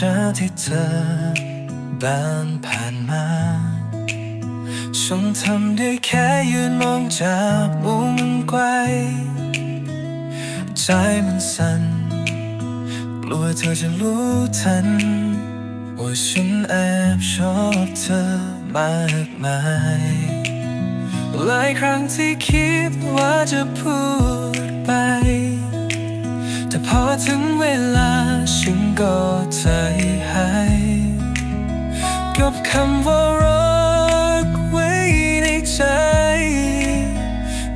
ชาที่เธอเดินผ่านมา ฉันทำได้แค่ยืนมองจากมุมไกล ใจมันสั่นกลัวเธอจะรู้ทัน ว่าฉันแอบชอบเธอมากมายหลายครั้งที่คิดว่าจะพูดไป พอถึงเวลาฉันก็ใจหายกับคำว่ารักไว้ในใจ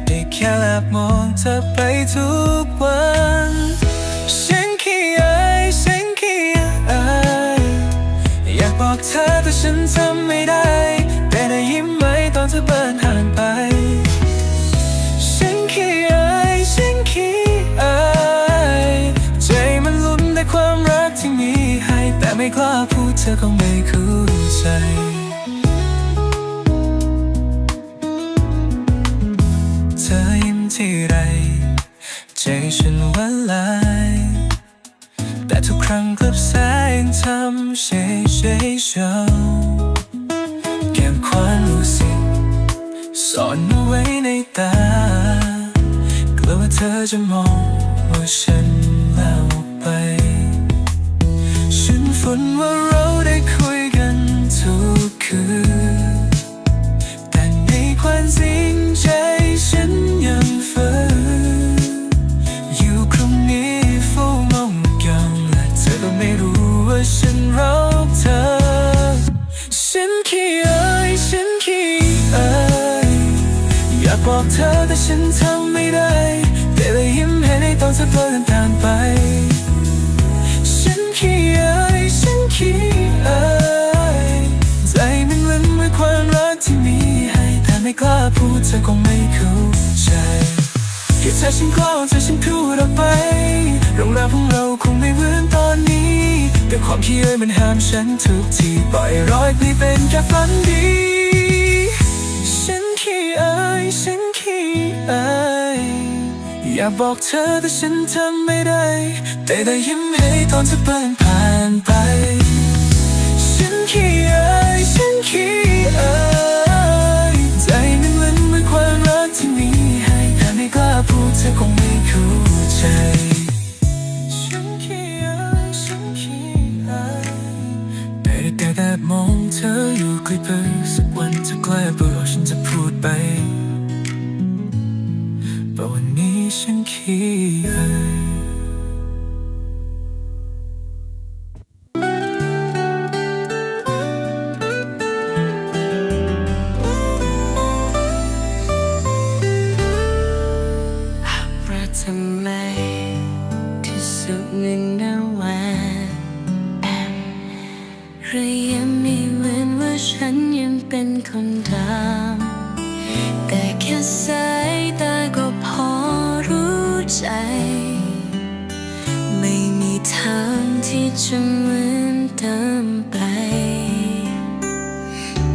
ได้แค่แลบมองเธอไปทุกวันฉันขี้อายฉันขี้อายอยากบอกเธอแต่ฉันทำไม่ได้ แต่ได้ยิ้มไหมตอนเธอเบินห่างไป ไม่กล้าพูดเธอคงไม่เข้าใจเธอยิ้มที่ไรใจฉันวันไลายแต่ทุกครั้งกลับแสงทำเฉยเฉยเฉาเก็บความรู้สึกซ่อนเอาไว้ในตากลัวว่าเธอจะมองว่าฉัน ฝันว่าเราได้คุยกันทุกคืน แต่ในความจริงใจฉันยังฝืนอยู่ตรงนี้เฝ้ามองกันและเธอก็ไม่รู้ว่าฉันรักเธอ ฉันขี้อายฉันขี้อายอยากบอกเธอแต่ฉันทำไม่ได้แต่ได้ยิ้มให้ในตอนเธอเพลินผ่านไป กล้าพูดเธอคงไม่เข้าใจแค่เธอฉันกลัวเธอฉันพูดออกไปเรื่องราวของเราคงไม่เหมือนตอนนี้ แต่ความขี้อายมันห้ามฉันทุกทีปล่อยรอยปลีเป็นแค่ฝันดี ฉันขี้อายฉันขี้อายอยากบอกเธอแต่ฉันทำไม่ได้ แต่ได้ยิ้มให้ตอนเธอเปินผ่านไป ฉันขี้อายฉันขี้อาย คงไม่เข้าใจ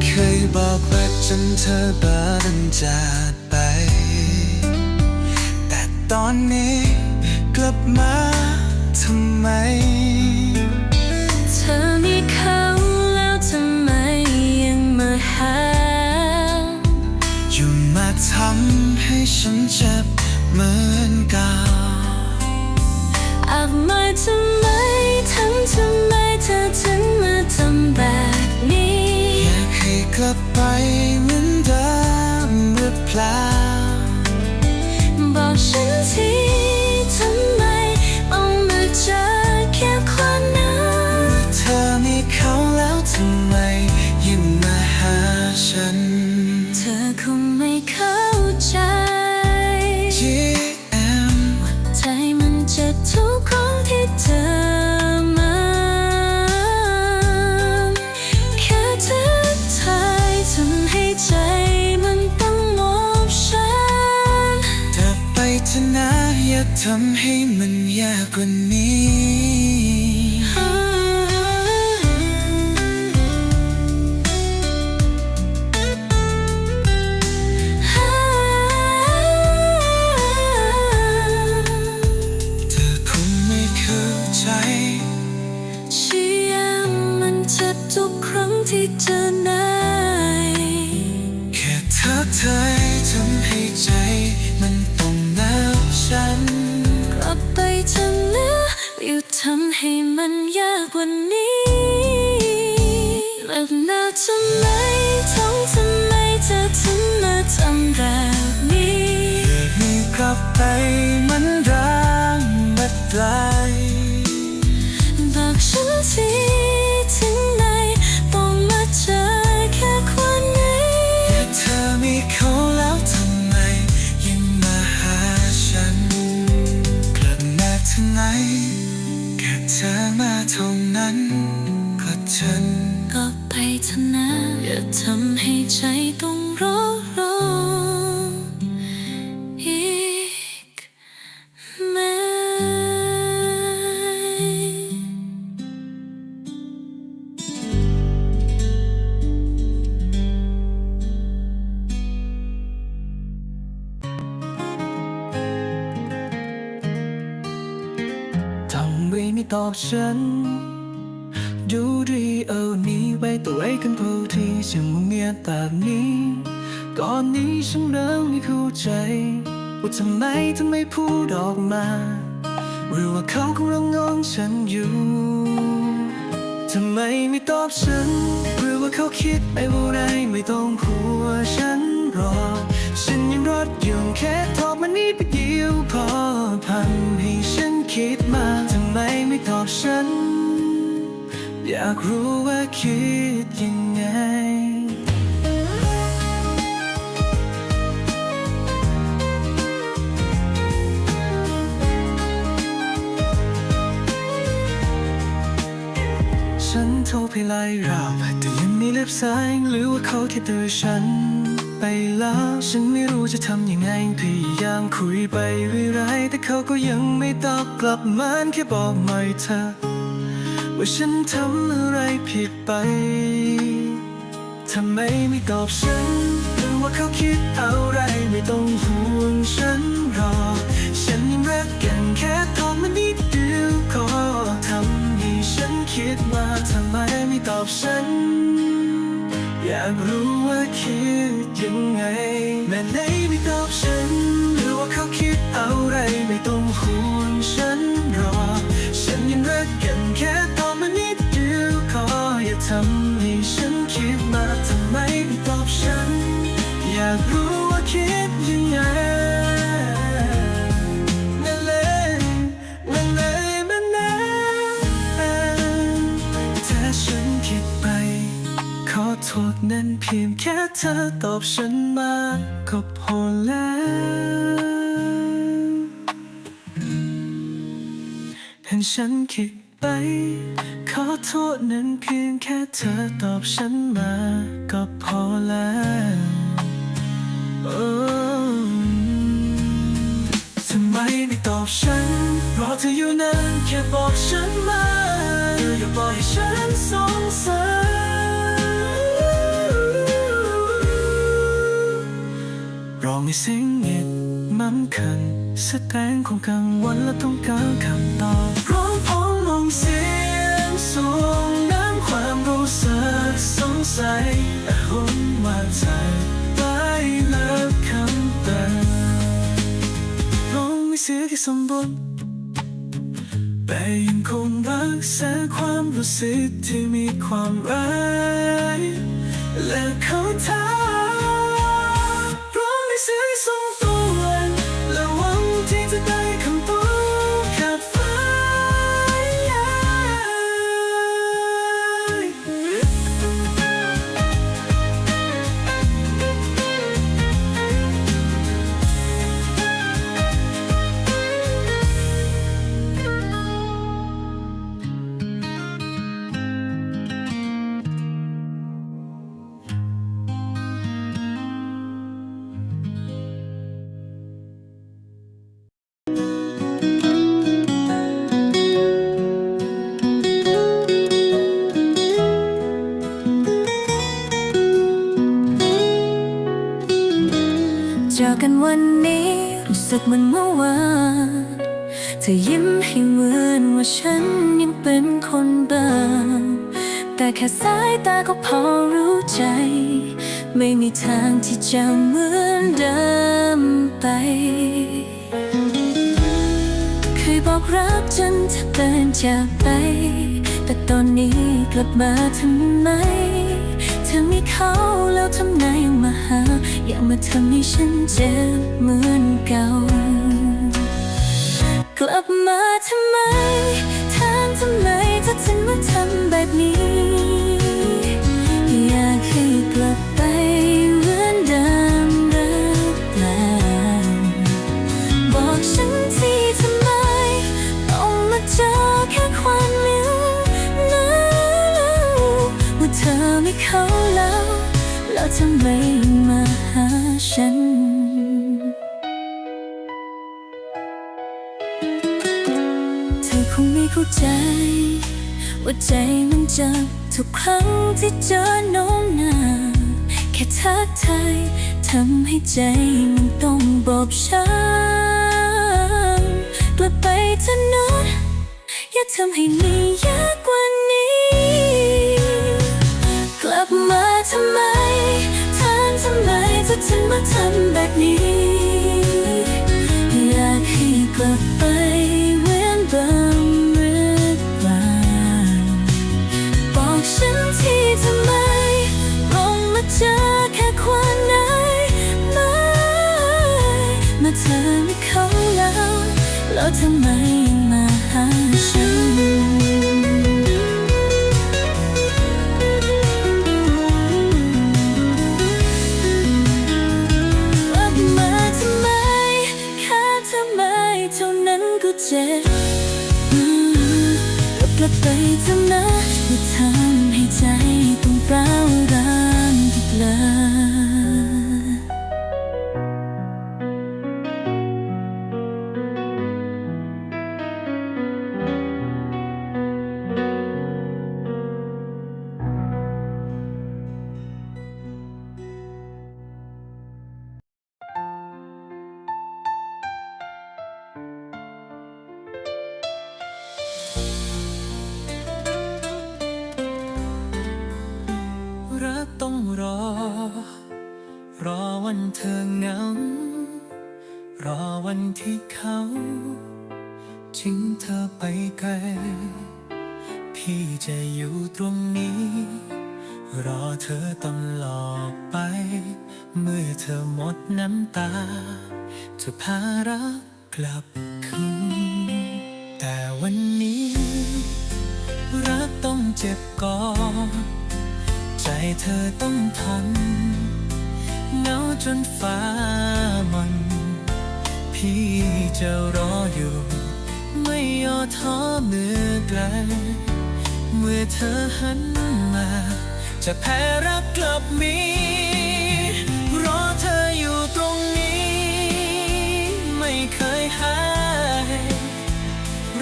เคยบอกรักจนเธอบ้าดันจากไป แต่ตอนนี้กลับมาทำไม เธอมีเขาแล้วทำไมยังมาหา อยู่มาทำให้ฉันเจ็บเหมือนก่า นะทำให้มันยากกว่านี้ ทำแบบนี้มีกลับไปมันรังมัดไหล ดูดีเอานี้ไว้ตัวไว้กันผู้ที่ฉันมุ่งเงียแบบนี้ ก่อนนี้ฉันเริ่มไม่เข้าใจ ว่าทำไมถึงไม่พูดออกมา หรือว่าเขากำลังงงฉันอยู่ทำไมไม่ตอบฉัน หรือว่าเขาคิดไปว่าไรไม่ต้องหัวงฉันรอ ฉันยังรอดอยู่แค่ตอบมานิดเดียวพอพันให้ฉันคิดมาทำไมไม่ตอบฉัน อยากรู้ว่าคิดยังไง ฉันโทรไปไล่ราวแต่ยังไมีเล็บสายหรือว่าเขาค่เตือฉัน ไปแล้วฉันไม่รู้จะทำยังไงพยายามคุยไปเรื่อยๆแต่เขาก็ยังไม่ตอบกลับมาแค่บอกหน่อยเธอ ว่าฉันทำอะไรผิดไปทำไมไม่ตอบฉันหรือว่าเขาคิดอะไรไม่ต้องห่วงฉันหรอกฉันยังรักกันแค่ตอนมันนิดเดียวก็ทำให้ฉันคิดมาทำไมไม่ตอบฉัน อยากรู้ว่าคิดยังไงแม่ไหนไม่ตอบฉัน หรือว่าเขาคิดอะไรไม่ต้องห่วงฉันหรอกฉันยังรักกันแค่ ทำให้ฉันคิดมาทำไมไม่ตอบฉัน อยากรู้ว่าคิดยังไงนั่นเลยนั่นเลยมันนะถ้าฉันคิดไป ขอโทษนั้นเพียงแค่เธอตอบฉันมาก็พอแล้วเห็นฉันคิด ไป ขอโทษนั้นเพียงแค่เธอตอบฉันมาก็พอแล้วทำไมไม่ตอบฉันรอเธออยู่นั้น แค่บอกฉันมาอย่าปล่อยให้ฉันสงสัยร้องในเสียงเงียบมั่นคันแสดงความกังวลและต้องการคำตอบ เสียงสูงน้ำความรู้สึกสงสัยแต่หุ่นว่าใจไปเลิกคำเตือนร้องในเสียที่สมบูรณ์แต่ยังคงรักษาความรู้สึกที่มีความรักและเขาทา เมื่อวาเธอยิ้มให้เหมือนว่าฉันยังเป็นคนเดิมแต่แค่สายตาก็พอรู้ใจ ไม่มีทางที่จะเหมือนเดิมไป เคยบอกรักจนเธอเดินจากไป แต่ตอนนี้กลับมาทำไมเธอมีเขาแล้วทำไมยังมาหา อยากมาทำให้ฉันเจ็บเหมือนเก่า กลับมาทำไมถามทำไมเธอถึงมาทำแบบนี้ อยากให้กลับไปเหมือนเดิมหรือเปล่าบอกฉันทีทำไม ต้องมาเจอแค่ความเหลือแล้วว่าเธอไม่เขาแล้ว แล้วทำไมมาหาฉัน เข้าใจ ว่าใจมันเจ็บทุกครั้งที่เจอน้องหน้าแค่ทักทายทำให้ใจมันต้องบอบช้ำกลับไปเถอะนะอย่าทำให้มันยากกว่านี้ กลับมาทำไมถามทำไมเธอถึงมาทำแบบนี้ แล้ ที่เขาทิ้งเธอไปไกล พี่จะอยู่ตรงนี้ รอเธอตลอดไป เมื่อเธอหมดน้ำตา จะพารักกลับคืนแต่วันนี้ รักต้องเจ็บก่อนใจเธอต้องทนเหงาจนฟ้ามัน พี่จะรออยู่ ไม่ย่อท้อเมื่อไกล เมื่อเธอหันมา จะแพ้รักกลับมีรอเธออยู่ตรงนี้ ไม่เคยหาย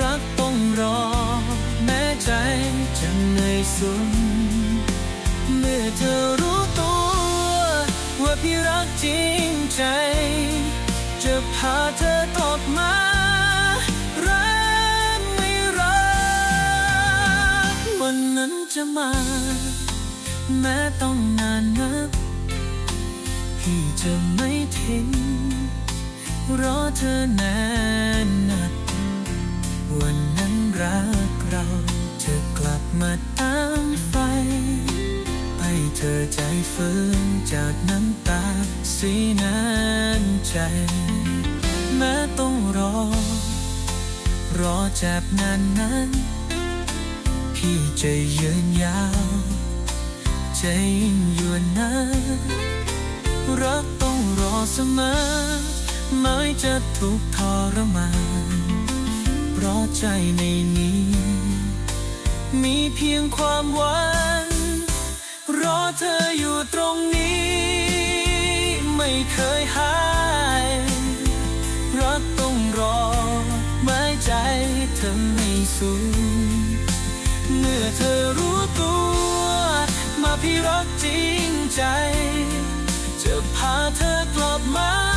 รักต้องรอ แม้ใจจะเหนื่อยสุดเมื่อเธอรู้ตัว ว่าพี่รักจริงใจ จะมา แม้ต้องนานนักพี่จะไม่ทิ้งรอเธอแน่นักวันนั้นรักเราจะกลับมาตามไฟ ให้เธอใจฟื้นจากน้ำตาสีน้ำใจ แม้ต้องรอ รอจ็บนานนั้น พี่จะยืนยาวใจยิ่งยวนนานรักต้องรอเสมอไม่จะทุกทรมานเพราะใจในนี้ มีเพียงความหวังรอเธออยู่ตรงนี้ ไม่เคยหายรักต้องรอไม้ใจเธอไม่สูญ มื่อเธอรู้ตัว มาพี่รักจริงใจ จะพาเธอกลับมา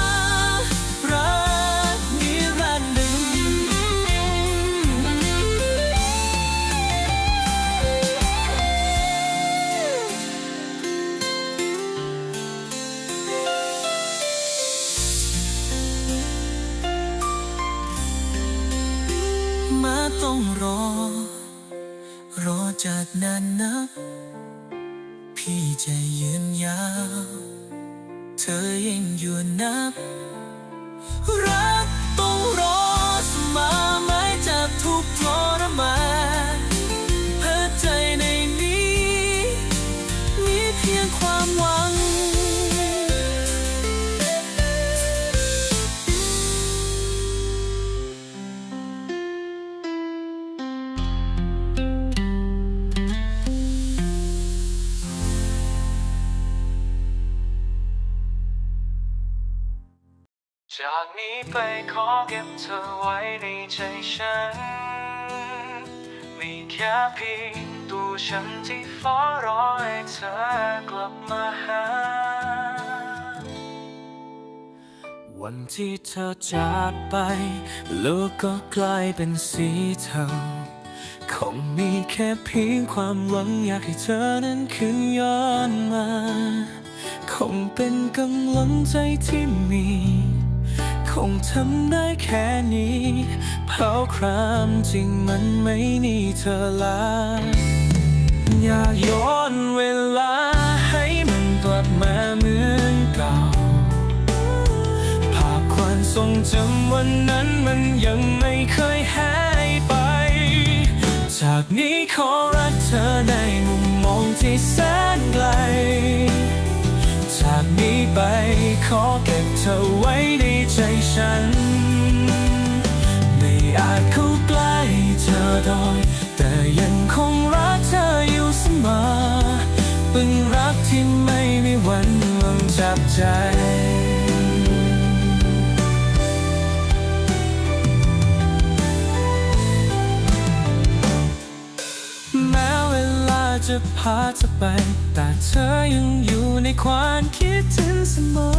ากนานนัก พี่จะยืนยาว เธอยังอยู่นับ ที่เธอจากไป โลกก็กลายเป็นสีเทาคงมีแค่เพียงความหวังอยากให้เธอนั้นคืนย้อนมา คงเป็นกำลังใจที่มี คงทำได้แค่นี้เพราะความจริงมันไม่นีเธอลา อย่าย้อนเวลา ทรงจำวันนั้นมันยังไม่เคยหายไป จากนี้ขอรักเธอในมุมมองที่แสนไกล จากนี้ไปขอเก็บเธอไว้ในใจฉัน ไม่อาจเข้าใกล้เธอโดยแต่ยังคงรักเธออยู่เสมอเป็นรักที่ไม่มีวันลงจับใจ จะพาเธอไป แต่เธอยังอยู่ในความคิดถึงเสมอ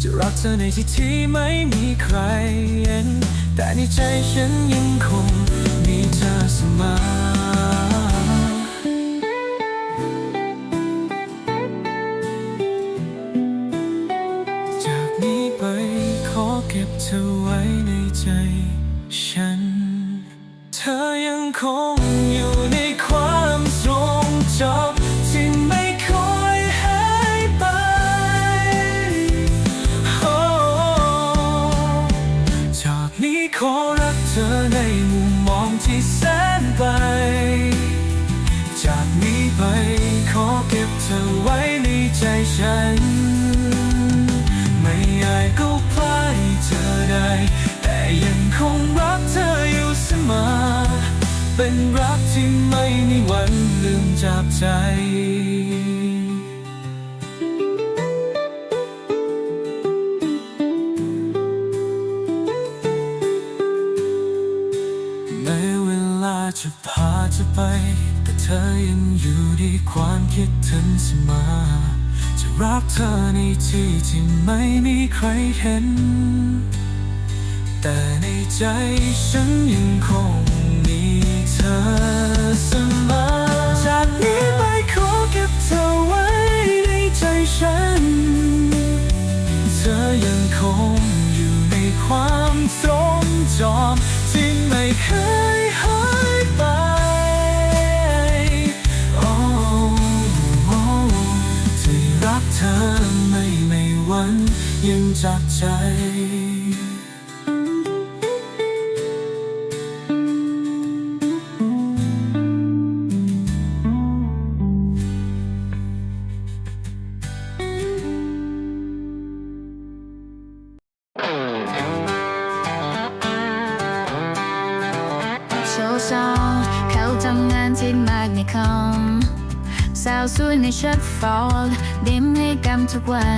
จะรักเธอในที่ที่ไม่มีใครเห็น แต่ในใจฉันยังคงมีเธอเสมอ เป็นรักที่ไม่มีวันลืมจากใจแม้เวลาจะพาเธอไป แต่เธอยังอยู่ในความคิดถึงเสมอจะรักเธอในที่ที่ไม่มีใครเห็น แต่ในใจฉันยังคง ยังคงอยู่ในความทรงจำที่ไม่เคยหายไป โอ้โอ้ที่รักเธอไม่ไม่วันยังจากใจ ให้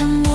someone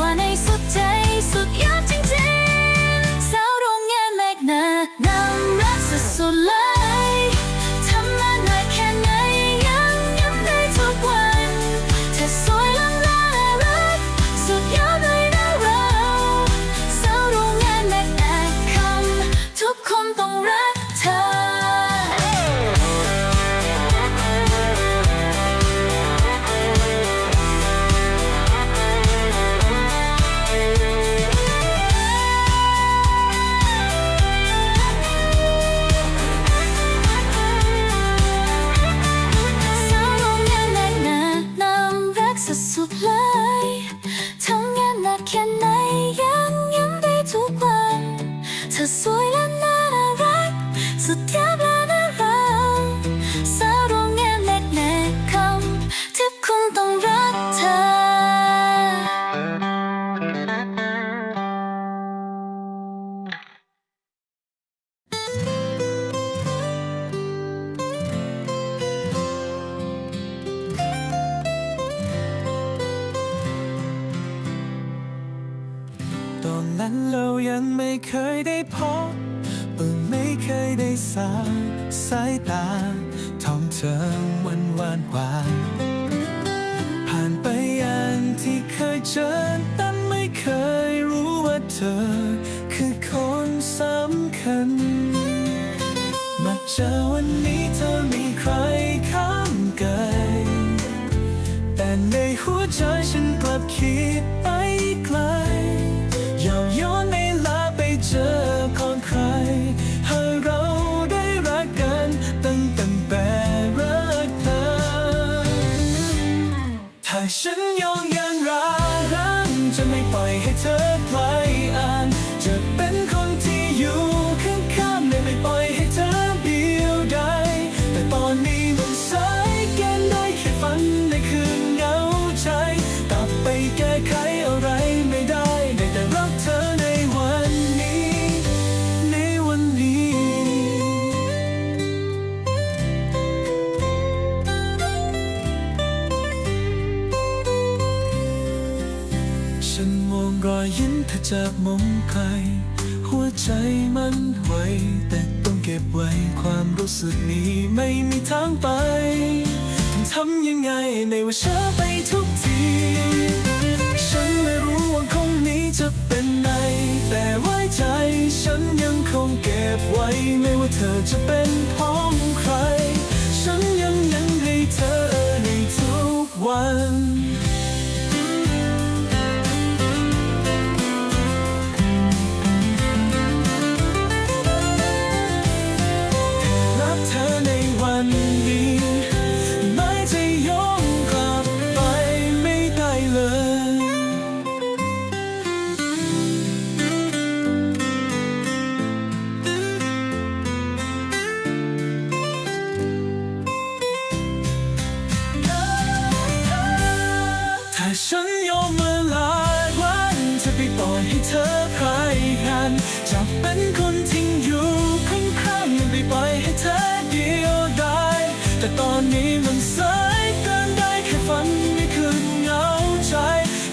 所以 ในหัวใจฉันกลับคิด ก็บไว้ความรู้สึกนี้ไม่มีทางไปทำยังไงในว่าเช้าไปทุกที ฉันไม่รู้ว่าคงนี้จะเป็นไงแต่ไว้ใจฉันยังคงเก็บไว้ ไม่ว่าเธอจะเป็นของใคร ฉันยังยังให้เธอในทุกวัน ไปปล่อยให้เธอใครกันจะเป็นคนทิ้งอยู่ข้างๆยังไปปล่อยให้เธอเดียวดายแต่ตอนนี้มันสายเกินได้แค่ฝันในคืนเหงาใจ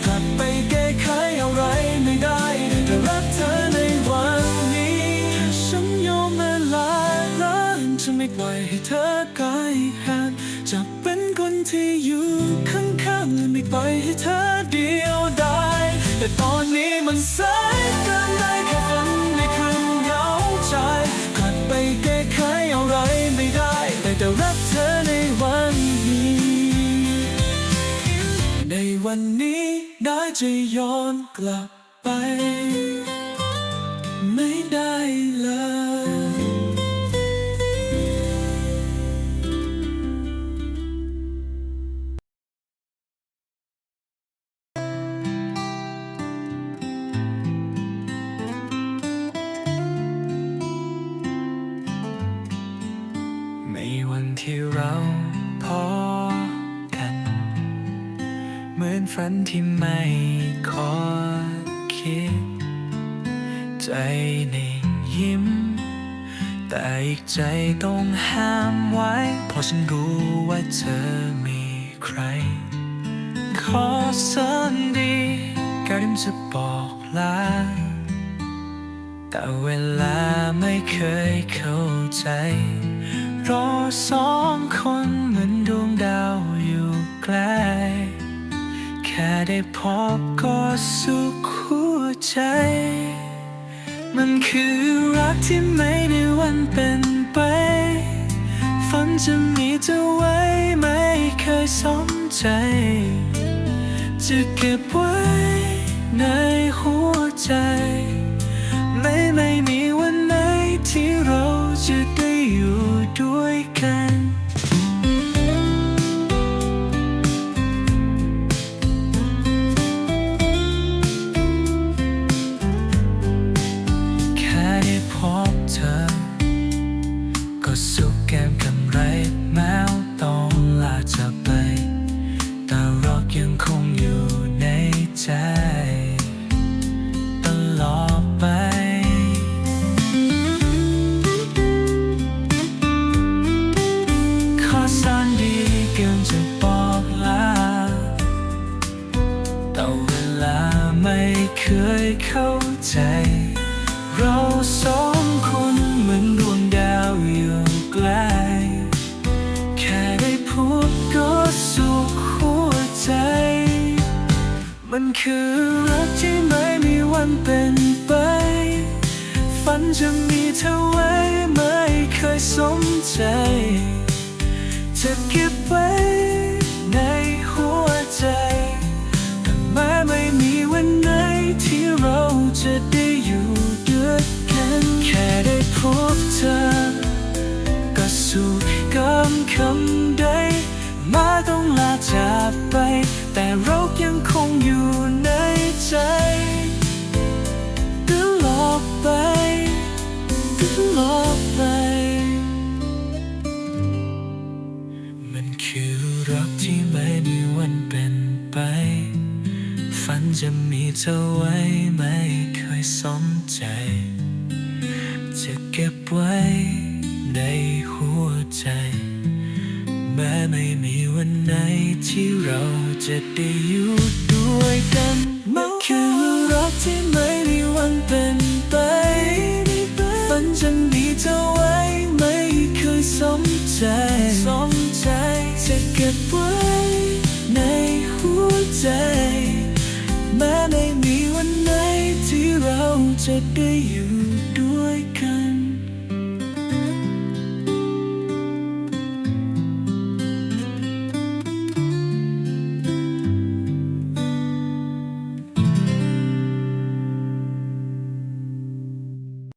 กลับไปแก้ไขอะไรไม่ได้แต่รักเธอในวันนี้ถ้าฉันยอมมาลายล้านจะไม่ปล่อยให้เธอไกลห่างจะเป็นคนที่อยู่ข้างๆไม่ปล่อยให้เธอ แต่ตอนนี้มันสายเกินได้แค่ฝันในคืนเหงาใจกลับไปแก้ไขอะไรไม่ได้ แต่จะรักเธอในวันนี้ ในวันนี้ได้จะย้อนกลับไป ฝันที่ไม่ขอคิด ใจหนึ่งยิ้ม แต่อีกใจต้องห้ามไว้เพราะฉันรู้ว่าเธอมีใคร ขอสันดีการที่จะบอกลา แต่เวลาไม่เคยเข้าใจรอสองคนเหมือนดวงดาวอยู่ใกล้ ได้พบก็สุขหัวใจ มันคือรักที่ไม่ได้วันเป็นไป ฝันจะมีเธอไว้ไม่เคยสนใจ จะเก็บไว้ในหัวใจ ไม่ไม่มีวันไหนที่เราจะได้อยู่ด้วยกัน ไม่เคยเข้าใจ เราสองคนเหมือนดวงดาวอยู่ไกล แค่ได้พูดก็สุขหัวใจ มันคือรักที่ไม่มีวันเป็นไป ฝันจะมีเธอไว้ไม่เคยสมใจ จะเก็บไว้ในหัวใจ บเธอ ก็สู้กำคำใดมาต้องลาจากไป แต่เรายังคงอยู่ในใจตลอดไปตลอดไป มันคือรักที่ไม่มีวันเป็นไป ฝันจะมีเธอไว้ไม่เคยสนใจ จะเก็บไว้ในหัวใจ แม้ไม่มีวันไหนที่เราจะได้อยู่ด้วยกันมันคือรักที่ไม่มีวันเป็นไปฝันจะมีเธอไว้ไม่เคยสมใจสมใจ จะเก็บไว้ในหัวใจ แม้ไม่มีวันไหนที่เราจะได้อยู่